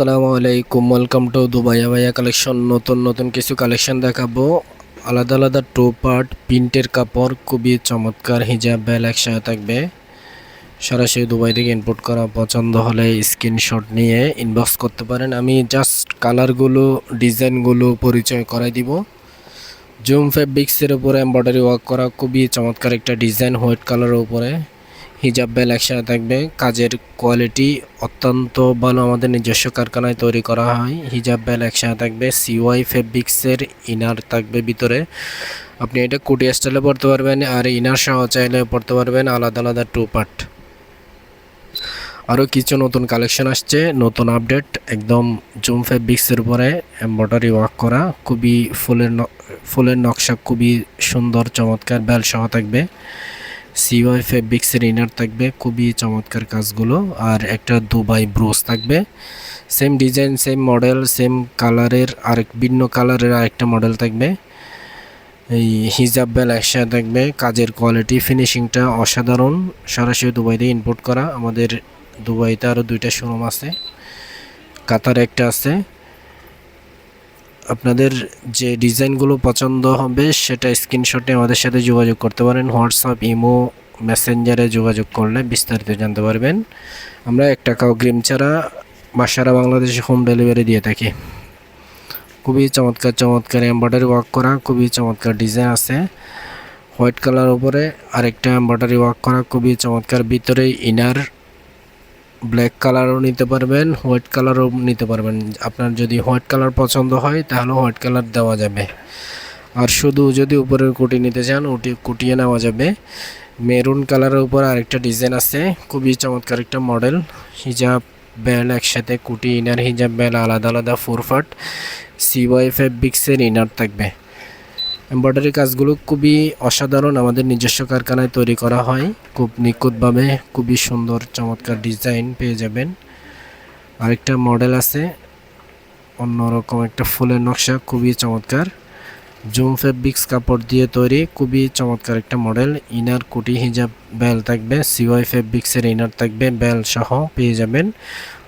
আসসালামু আলাইকুম welcome to দুবাইয়া ভাইয়া কালেকশন নতুন নতুন কিছু কালেকশন দেখাবো। আলাদা আলাদা টু পার্ট প্রিন্টের কাপড়, খুবই চমৎকার হিজাব বেল একসাথে থাকবে। সরাসরি দুবাই থেকে ইনপুট করা পছন্দ হলে স্ক্রিনশট নিয়ে ইনবক্স করতে পারেন। আমি জাস্ট কালারগুলো ডিজাইনগুলো পরিচয় করাই দিব। জুম ফেব্রিক্সের উপরে এমব্রয়ডারি ওয়ার্ক করা, খুবই চমৎকার একটা ডিজাইন হোয়াইট কালারের উপরে। হিজাব বেল একসাথে থাকবে। কাজের কোয়ালিটি অত্যন্ত ভালো। আমাদের নিজস্ব কারখানায় তৈরি করা হয়। হিজাব বেল একসাথে থাকবে। সিওয়াই ফেব্রিক্সের ইনার থাকবে ভিতরে। আপনি এটা কুটি স্টাইলে পড়তে পারবেন আর ইনার সহ চাইলে পড়তে পারবেন। আলাদা আলাদা টু পার্ট আরও কিছু নতুন কালেকশন আসছে। নতুন আপডেট একদম জুম ফেব্রিক্সের উপরে এমব্রয়ডারি ওয়ার্ক করা। খুবই ফুলের ফুলের নকশা খুবই সুন্দর, চমৎকার বেল সহ থাকবে। সিওয়াই ফেব্রিক্সের ইনার থাকবে, খুবই চমৎকার কাজগুলো। আর একটা দুবাই ব্রুস থাকবে। Same design same model same কালারের আরেক ভিন্ন কালারের আরেকটা মডেল থাকবে। এই হিজাব বেল একসাথে থাকবে, কাজের কোয়ালিটি ফিনিশিংটা অসাধারণ। সরাসরি দুবাই দিয়ে ইম্পোর্ট করা। আমাদের দুবাইতে আরও দুইটা শোরুম আছে। কাতার একটা আছে। আপনাদের যে ডিজাইনগুলো পছন্দ হবে, সেটা স্ক্রিনশটে আমাদের সাথে যোগাযোগ করতে পারেন। হোয়াটসঅ্যাপ ইমো মেসেঞ্জারে যোগাযোগ করলে বিস্তারিত জানতে পারবেন। আমরা এক টাকা অগ্রিম ছাড়া বা সারা বাংলাদেশে হোম ডেলিভারি দিয়ে থাকি। খুবই চমৎকার চমৎকার এমব্রয়ডারি ওয়ার্ক করা, খুবই চমৎকার ডিজাইন আছে। হোয়াইট কালার উপরে আরেকটা এমব্রয়ডারি ওয়ার্ক করা, খুবই চমৎকার। ভিতরে ইনার ব্ল্যাক কালারও নিতে পারবেন হোয়াইট কালারও নিতে পারবেন। আপনার যদি হোয়াইট কালার পছন্দ হয়, তাহলে হোয়াইট কালার দেওয়া যাবে। আর শুধু যদি উপরের কুটি নিতে চান, ওটি কুটিয়ে নেওয়া যাবে। মেরুন কালারের উপর আরেকটা ডিজাইন আছে, খুবই চমৎকার একটা মডেল হিজাব বেল একসাথে কুটি ইনার হিজাব বেল আলাদা আলাদা ফোর ফাট সিওয়াই ফেব্রিক্সের ইনার থাকবে। এমব্রয়ডারি কাজগুলো খুবই অসাধারণ। আমাদের নিজস্ব কারখানায় তৈরি করা হয়। খুব নিখুঁতভাবে খুবই সুন্দর, চমৎকার ডিজাইন পেয়ে যাবেন। আরেকটা মডেল আছে। অন্যরকম একটা ফুলের নকশা, খুবই চমৎকার। জুম ফেব্রিক্স কাপড় দিয়ে তৈরি, খুবই চমৎকার একটা মডেল। ইনার, কুটি, হিজাব, বেল থাকবে। সিওয়াই ফেব্রিক্সের ইনার থাকবে, বেল সহ পেয়ে যাবেন।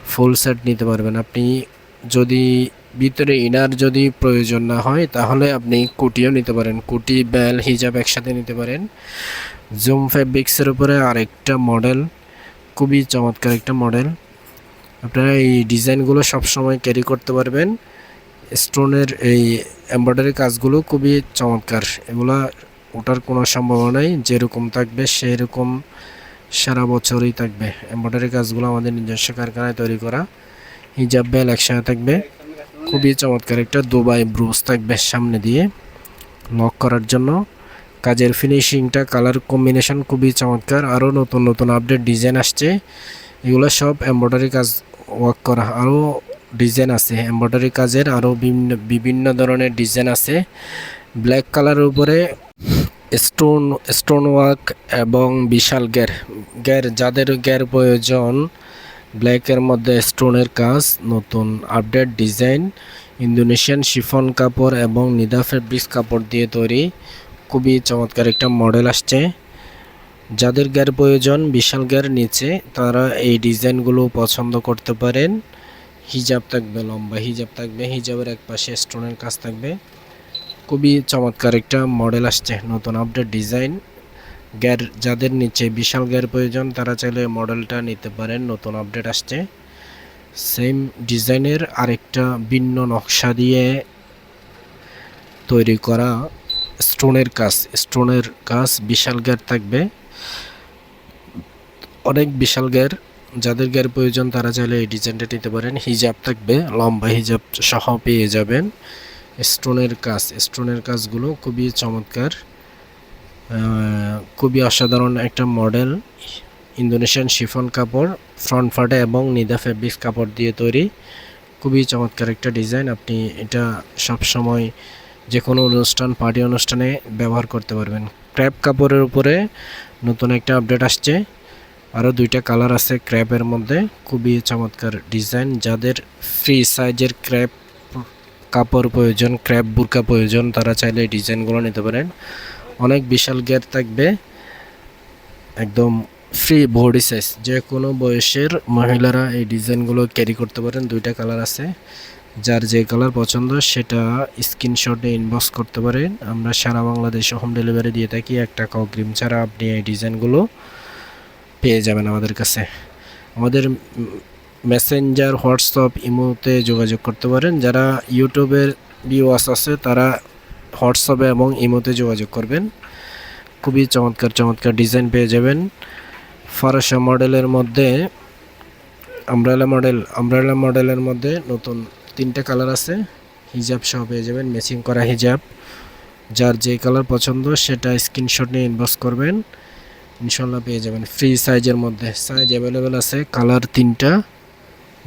ফুল সেট নিতে পারবেন। আপনি যদি ভিতরে ইনার যদি প্রয়োজন না হয়, তাহলে আপনি কুটিও নিতে পারেন। কুটি, বেল, হিজাব একসাথে নিতে পারেন। জুম ফেব্রিক্সের উপরে আরেকটা মডেল, খুবই চমৎকার একটা মডেল। আপনারা এই ডিজাইনগুলো সবসময় ক্যারি করতে পারবেন। স্টোনের এই এমব্রয়ডারি কাজগুলো খুবই চমৎকার। এগুলা ওটার কোনো সম্ভাবনা নেই, যেরকম থাকবে সেই রকম সারা বছরই থাকবে। এমব্রয়ডারি কাজগুলো আমাদের নিজস্ব কারখানায় তৈরি করা। হিজাব, বেল একসাথে থাকবে। খুবই চমৎকার একটা দুবাই ব্রুজ থাকবে সামনে দিয়ে লক করার জন্য। কাজের ফিনিশিংটা কালার কম্বিনেশন খুবই চমৎকার। আরও নতুন নতুন আপডেট ডিজাইন আসছে। এগুলো সব এমব্রয়ডারি কাজ ওয়ার্ক করা। আরও ডিজাইন আছে। এমব্রয়ডারি কাজের আরও বিভিন্ন বিভিন্ন ধরনের ডিজাইন আছে। ব্ল্যাক কালারের উপরে স্টোন স্টোন ওয়ার্ক এবং বিশাল গ্যার গ্যার যাদের গ্যার প্রয়োজন ব্ল্যাকের মধ্যে স্টোনের কাজ, নতুন আপডেট ডিজাইন ইন্দোনেশিয়ান শিফন কাপড় এবং নিদা ফেব্রিক্স কাপড় দিয়ে তৈরি। খুবই চমৎকার একটা মডেল আসছে। যাদের গ্যার প্রয়োজন, বিশাল গ্যার নিচে, তারা এই ডিজাইনগুলো পছন্দ করতে পারেন। হিজাব থাকবে, লম্বা হিজাব থাকবে, হিজাবের এক পাশে স্টোনের কাজ থাকবে। খুবই চমৎকার একটা মডেল আসছে, নতুন আপডেট ডিজাইন গ্যার যাদের নিচে বিশাল গ্যার প্রয়োজন, তারা চাইলে মডেলটা নিতে পারেন। নতুন আপডেট আসছে। সেম ডিজাইনের আরেকটা ভিন্ন নকশা দিয়ে তৈরি করা স্টোনের কাজ। স্টোনের কাজ বিশাল গ্যার থাকবে। অনেক বিশাল গ্যার যাদের গ্যার প্রয়োজন, তারা চাইলে এই ডিজাইনটা নিতে পারেন। হিজাব থাকবে, লম্বা হিজাব সহ পেয়ে যাবেন। স্টোনের কাজ, স্টোনের কাজগুলো খুবই চমৎকার। খুবই অসাধারণ একটা মডেল, ইন্দোনেশিয়ান শিফন কাপড় ফ্রন্ট ফাটে এবং নিদা ফেব্রিক্স কাপড় দিয়ে তৈরি। খুবই চমৎকার একটা ডিজাইন আপনি এটা সব সময় যে কোনো অনুষ্ঠান পার্টি অনুষ্ঠানে ব্যবহার করতে পারবেন। ক্র্যাপ কাপড়ের উপরে নতুন একটা আপডেট আসছে আরও দুইটা কালার আছে ক্র্যাপের মধ্যে। খুবই চমৎকার ডিজাইন যাদের ফ্রি সাইজের ক্র্যাপ কাপড় প্রয়োজন ক্র্যাপ বুরকা প্রয়োজন, তারা চাইলে এই ডিজাইনগুলো নিতে পারেন। অনেক বিশাল গের থাকবে। একদম ফ্রি বডি সাইজ যে কোনো বয়সের মহিলারা এই ডিজাইনগুলো ক্যারি করতে পারেন। দুইটা কালার আছে। যার যে কালার পছন্দ, সেটা স্ক্রিনশটে ইনবক্স করতে পারেন। আমরা সারা বাংলাদেশে হোম ডেলিভারি দিয়ে থাকি। এক টাকা অগ্রিম ছাড়া আপনি এই ডিজাইনগুলো পেয়ে যাবেন আমাদের কাছে। আমাদের মেসেঞ্জার হোয়াটসঅ্যাপ ইমোতে যোগাযোগ করতে পারেন। যারা ইউটিউবের ভিউয়ার্স আছে, তারা হোয়াটসঅ্যাপে এবং ইমোতে যোগাযোগ করবেন। খুবই চমৎকার চমৎকার ডিজাইন পেয়ে যাবেন। ফরাসা মডেলের মধ্যে আমব্রেলা মডেল আমব্রেলা মডেলের মধ্যে নতুন তিনটে কালার আছে। হিজাব সহ পেয়ে যাবেন ম্যাচিং করা হিজাব যার যে কালার পছন্দ, সেটা স্ক্রিনশট নিয়ে ইনবক্স করবেন। ইনশাল্লাহ পেয়ে যাবেন। ফ্রি সাইজের মধ্যে সাইজ অ্যাভেলেবেল আছে কালার তিনটা।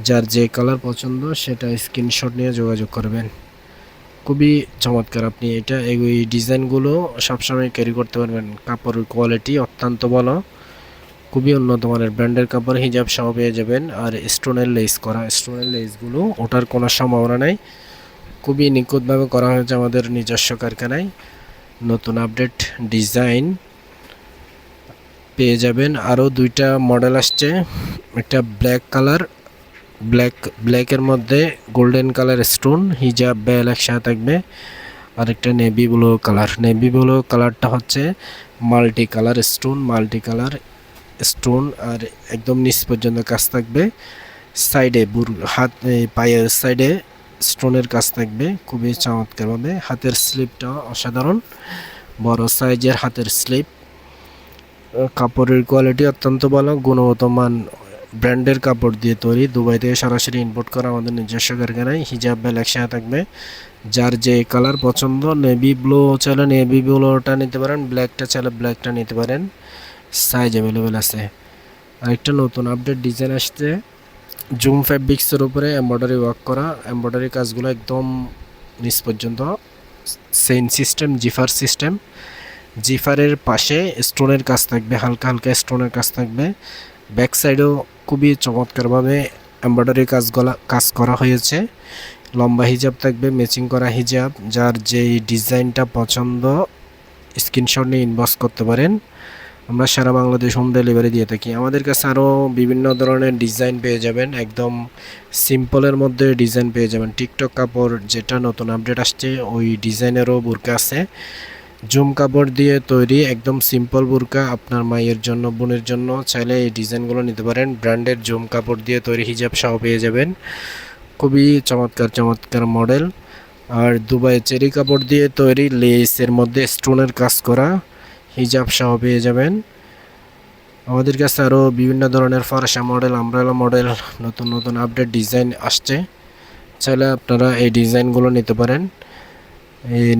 যার যে কালার পছন্দ, সেটা স্ক্রিনশট নিয়ে যোগাযোগ করবেন। খুবই চমৎকার। আপনি এটা, এই ডিজাইনগুলো সবসময় ক্যারি করতে পারবেন। কাপড়ের কোয়ালিটি অত্যন্ত ভালো। খুবই উন্নত মানের। ব্র্যান্ডের কাপড়, হিজাব সহ পেয়ে যাবেন। আর স্টোনের লেস করা। স্টোনের লেসগুলো ওটার কোনো সম্ভাবনা নেই। খুবই নিখুঁতভাবে করা হয়েছে আমাদের নিজস্ব কারখানায়। নতুন আপডেট ডিজাইন পেয়ে যাবেন। আরও দুইটা মডেল আসছে। একটা ব্ল্যাক কালার ব্ল্যাক ব্ল্যাকের মধ্যে গোল্ডেন কালার স্টোন হিজাব বেল একসাথে থাকবে। আরেকটা navy blue colour navy blue কালারটা হচ্ছে multi colour stone multi colour stone আর একদম নিচ পর্যন্ত কাজ থাকবে। সাইডে বুর, হাত পায়ের সাইডে স্টোনের কাজ থাকবে, খুবই চমৎকারভাবে হাতের স্লিপটা অসাধারণ। বড় সাইজের হাতের স্লিপ কাপড়ের কোয়ালিটি অত্যন্ত ভালো, গুণগত মান ব্র্যান্ডের কাপড় দিয়ে তৈরি। দুবাই থেকে সরাসরি ইম্পোর্ট করা আমাদের নিজস্ব কারখানায়। হিজাব বেল একসাথে থাকবে। যার যে কালার পছন্দ নেভি ব্লু চাইলে নেভি ব্লুটা নিতে পারেন ব্ল্যাকটা চাইলে ব্ল্যাকটা নিতে পারেন। সাইজ অ্যাভেলেবেল আছে। আরেকটা নতুন আপডেট ডিজাইন আসছে। জুম ফ্যাব্রিক্সের উপরে এমব্রয়ডারি ওয়ার্ক করা। এমব্রয়ডারি কাজগুলো একদম নিচ পর্যন্ত। সেন সিস্টেম জিফার সিস্টেম জিফারের পাশে স্টোনের কাজ থাকবে, হালকা হালকা স্টোনের কাজ থাকবে। ব্যাক সাইডেও খুবই চমৎকারভাবে এমব্রয়ডারি কাজগুলা কাজ করা হয়েছে। লম্বা হিজাব থাকবে ম্যাচিং করা হিজাব। যার যেই ডিজাইনটা পছন্দ স্ক্রিনশট নিয়ে ইনবক্স করতে পারেন। আমরা সারা বাংলাদেশ হোম ডেলিভারি দিয়ে থাকি। আমাদের কাছে আরও বিভিন্ন ধরনের ডিজাইন পেয়ে যাবেন। একদম সিম্পলের মধ্যে ডিজাইন পেয়ে যাবেন। টিকটক কাপড় যেটা নতুন আপডেট আসছে, ওই ডিজাইনেরও বুরকা আছে। জুম কাপড় দিয়ে তৈরি একদম সিম্পল বুরকা আপনার মায়ের জন্য, বোনের জন্য। চাইলে এই ডিজাইনগুলো নিতে পারেন। ব্র্যান্ডের জুম কাপড় দিয়ে তৈরি হিজাব সহ পেয়ে যাবেন। খুবই চমৎকার চমৎকার মডেল। আর দুবাই চেরি কাপড় দিয়ে তৈরি লেসের মধ্যে স্টোনের কাজ করা হিজাব সহ পেয়ে যাবেন। আমাদের কাছে আরও বিভিন্ন ধরনের ফরাসা মডেল, আমব্রেলা মডেল, নতুন নতুন আপডেট ডিজাইন আসছে। চাইলে আপনারা এই ডিজাইনগুলো নিতে পারেন।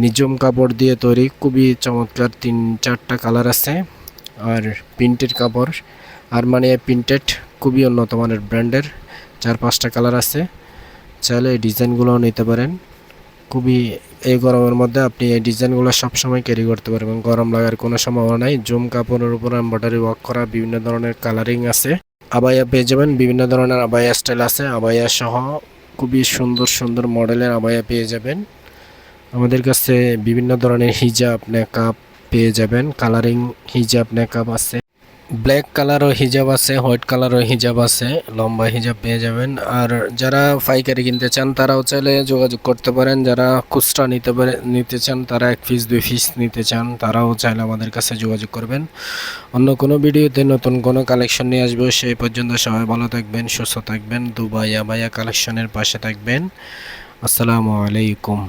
নিজম কাপড় দিয়ে তৈরি, খুবই চমৎকার তিন, চারটা কালার আছে। আর প্রিন্টেড কাপড় আর মানে প্রিন্টেড, খুবই উন্নত মানের ব্র্যান্ডের, চার, পাঁচটা কালার আছে। চাইলে এই ডিজাইনগুলোও নিতে পারেন। খুবই এই গরমের মধ্যে আপনি এই ডিজাইনগুলো সবসময় ক্যারি করতে পারবেন। গরম লাগার কোনো সম্ভাবনা নাই। জুম কাপড়ের উপর এম্ব্রয়ডারি ওয়ার্ক করা, বিভিন্ন ধরনের কালারিং আছে। আবায়া পেয়ে যাবেন, বিভিন্ন ধরনের আবায়া স্টাইল আছে। আবায়া সহ খুবই সুন্দর সুন্দর মডেলের আবায়া পেয়ে যাবেন। আমাদের কাছে বিভিন্ন ধরনের হিজাব নেকাপ পেয়ে যাবেন। কালারিং হিজাব নেকাপ আছে। ব্ল্যাক কালারও হিজাব আছে, হোয়াইট কালারও হিজাব আছে, লম্বা হিজাব পেয়ে যাবেন। আর যারা পাইকারি কিনতে চান, তারাও চাইলে যোগাযোগ করতে পারেন। যারা খুচরা নিতে পারে, নিতে চান, তারা এক পিস দুই পিস নিতে চান, তারাও চাইলে আমাদের কাছে যোগাযোগ করবেন। অন্য কোনো ভিডিওতে নতুন কোনো কালেকশন নিয়ে আসব সেই পর্যন্ত সবাই ভালো থাকবেন, সুস্থ থাকবেন। দুবাই আবাইয়া কালেকশনের পাশে থাকবেন। আসসালামু আলাইকুম।